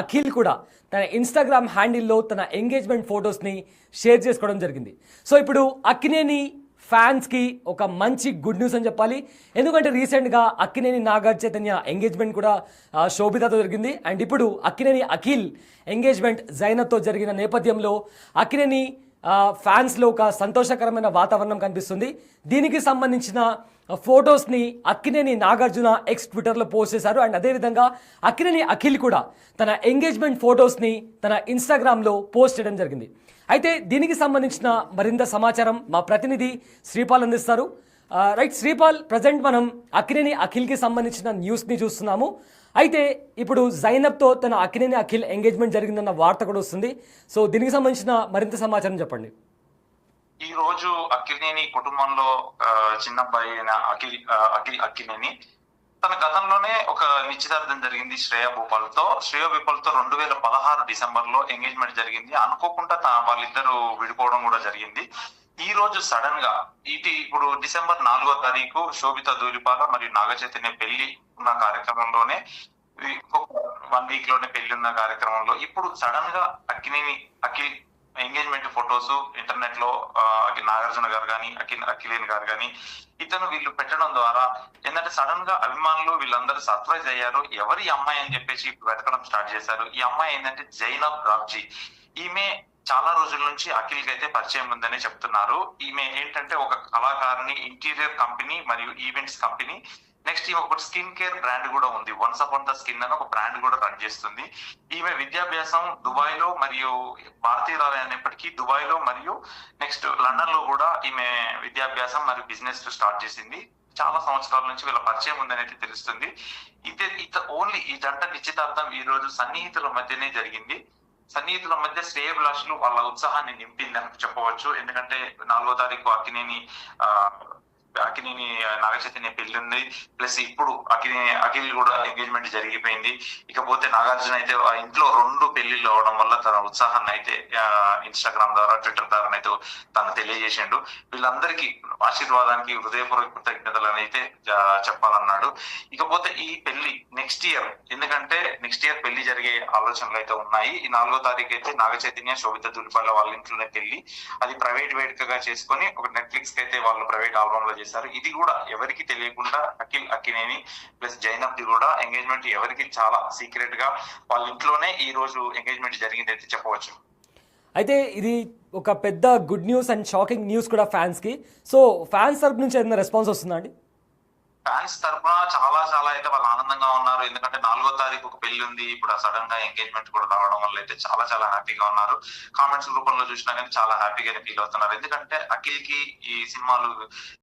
అఖిల్ కూడా తన ఇన్స్టాగ్రామ్ హ్యాండిల్లో తన ఎంగేజ్మెంట్ ఫొటోస్ని షేర్ చేసుకోవడం జరిగింది. సో ఇప్పుడు అక్కినేని ఫ్యాన్స్కి ఒక మంచి గుడ్ న్యూస్ అని చెప్పాలి. ఎందుకంటే రీసెంట్గా అక్కినేని నాగార్ చైతన్య ఎంగేజ్మెంట్ కూడా శోభితతో జరిగింది. అండ్ ఇప్పుడు అక్కినేని అఖిల్ ఎంగేజ్మెంట్ జైనత్తో జరిగిన నేపథ్యంలో అక్కినేని ఫ్యాన్స్లో ఒక సంతోషకరమైన వాతావరణం కనిపిస్తుంది. దీనికి సంబంధించిన ఫొటోస్ని అక్కినేని నాగార్జున ఎక్స్ ట్విట్టర్లో పోస్ట్ చేశారు. అండ్ అదేవిధంగా అక్కినేని అఖిల్ కూడా తన ఎంగేజ్మెంట్ ఫొటోస్ని తన ఇన్స్టాగ్రామ్లో పోస్ట్ చేయడం జరిగింది. అయితే దీనికి సంబంధించిన మరింత సమాచారం మా ప్రతినిధి శ్రీపాల్ అందిస్తారు. రైట్ శ్రీపాల్ ప్రజెంట్ మనం అక్కినేని అఖిల్కి సంబంధించిన న్యూస్ని చూస్తున్నాము. అయితే ఇప్పుడు జైనబ్తో తన అక్కినేని అఖిల్ ఎంగేజ్మెంట్ జరిగిందన్న వార్త కూడా వస్తుంది. సో దీనికి సంబంధించిన మరింత సమాచారం చెప్పండి. ఈ రోజు అక్కినేని కుటుంబంలో చిన్న అబ్బాయి అయిన అఖిల్ అఖిల్ అక్కినేని తన గతంలోనే ఒక నిశ్చితార్థం జరిగింది శ్రేయ భూపాల్తో శ్రేయ భూపాల్తో రెండు వేల పదహారు డిసెంబర్లో ఎంగేజ్మెంట్ జరిగింది. అనుకోకుండా తన వాళ్ళిద్దరూ విడిపోవడం కూడా జరిగింది. ఈ రోజు సడన్గా ఇటు ఇప్పుడు డిసెంబర్ నాలుగో తారీఖు శోభిత దూరిపాల మరియు నాగ చైతన్య పెళ్ళి ఉన్న కార్యక్రమంలోనే వన్ వీక్లోనే పెళ్ళి ఉన్న కార్యక్రమంలో ఇప్పుడు సడన్గా అక్కినేని అఖిల్ ఎంగేజ్మెంట్ ఫొటోస్ ఇంటర్నెట్లో నాగార్జున గారు కానీ అఖిల్ అఖిలేని గారు కానీ ఇతను వీళ్ళు పెట్టడం ద్వారా ఏంటంటే సడన్గా అభిమానులు వీళ్ళందరూ సర్ప్రైజ్ అయ్యారు. ఎవరి అమ్మాయి అని చెప్పేసి వెతకడం స్టార్ట్ చేశారు. ఈ అమ్మాయి ఏంటంటే జైనబ్ రాబ్జీ ఈమె చాలా రోజుల నుంచి అఖిల్కి అయితే పరిచయం ఉందని చెప్తున్నారు. ఈమె ఏంటంటే ఒక కళాకారిణి ఇంటీరియర్ కంపెనీ మరియు ఈవెంట్స్ కంపెనీ. నెక్స్ట్ ఈమె ఒక స్కిన్ కేర్ బ్రాండ్ కూడా ఉంది. వన్స్ అపాన్ ద స్కిన్ అని ఒక బ్రాండ్ కూడా రన్ చేస్తుంది. ఈమె విద్యాభ్యాసం దుబాయ్లో మరియు భారతీయురాలు అయినప్పటికీ దుబాయ్లో మరియు నెక్స్ట్ లండన్లో కూడా ఈమె విద్యాభ్యాసం మరియు బిజినెస్ స్టార్ట్ చేసింది. చాలా సంవత్సరాల నుంచి వీళ్ళ పరిచయం ఉందని అయితే తెలుస్తుంది. ఇదే ఇత ఓన్లీ ఈ జంట నిశ్చితార్థం ఈ రోజు సన్నిహితుల మధ్యనే జరిగింది. సన్నిహితుల మధ్య శ్రేయభిలాషులు వాళ్ళ ఉత్సాహాన్ని నింపింది అని చెప్పవచ్చు. ఎందుకంటే నాలుగో తారీఖు అక్కినేని ఆ, నాగచైతన్య పెళ్ళి ఉంది. ప్లస్ ఇప్పుడు అకిని అఖిల్ కూడా ఎంగేజ్మెంట్ జరిగిపోయింది. ఇకపోతే నాగార్జున అయితే ఇంట్లో రెండు పెళ్ళిళ్ళు అవడం వల్ల తన ఉత్సాహాన్ని అయితే ఇన్స్టాగ్రామ్ ద్వారా ట్విట్టర్ ద్వారా అయితే తను తెలియజేసిండు. వీళ్ళందరికీ ఆశీర్వాదానికి హృదయపూర్వక కృతజ్ఞతలను అయితే చెప్పాలన్నాడు. ఇకపోతే ఈ పెళ్ళి నెక్స్ట్ ఇయర్ ఎందుకంటే నెక్స్ట్ ఇయర్ పెళ్ళి జరిగే ఆలోచనలు అయితే ఉన్నాయి. ఈ నాలుగో తారీఖు అయితే నాగ చైతన్య శోభిత దులిపాల వాళ్ళ ఇంట్లోనే పెళ్ళి. అది ప్రైవేట్ వేడుకగా చేసుకొని ఒక నెట్ఫ్లిక్స్కి అయితే వాళ్ళు ప్రైవేట్ ఆల్బమ్లో చేశారు. ఇది కూడా ఎవరికి తెలియకుండా అఖిల్ అక్కినేని ప్లస్ జైనబ్ ది కూడా ఎంగేజ్మెంట్ ఎవరికి చాలా సీక్రెట్గా వాళ్ళ ఇంట్లోనే ఈ రోజు ఎంగేజ్మెంట్ జరిగింది అయితే చెప్పవచ్చు. అయితే ఇది ఒక పెద్ద good news and shocking news కూడా ఫ్యాన్స్కి సో ఫ్యాన్స్ తరపు నుంచి ఏదైనా రెస్పాన్స్ వస్తుందా అండి? ఫ్యాన్స్ తరపున చాలా చాలా అయితే వాళ్ళు ఆనందంగా ఉన్నారు. ఎందుకంటే నాలుగో తారీఖు ఒక పెళ్ళి ఉంది. ఇప్పుడు సడన్గా ఎంగేజ్మెంట్ కూడా రావడం వల్ల అయితే చాలా చాలా హ్యాపీగా ఉన్నారు. కామెంట్స్ రూపంలో చూసినా కానీ చాలా హ్యాపీగా ఫీల్ అవుతున్నారు. ఎందుకంటే అఖిల్కి ఈ సినిమాలు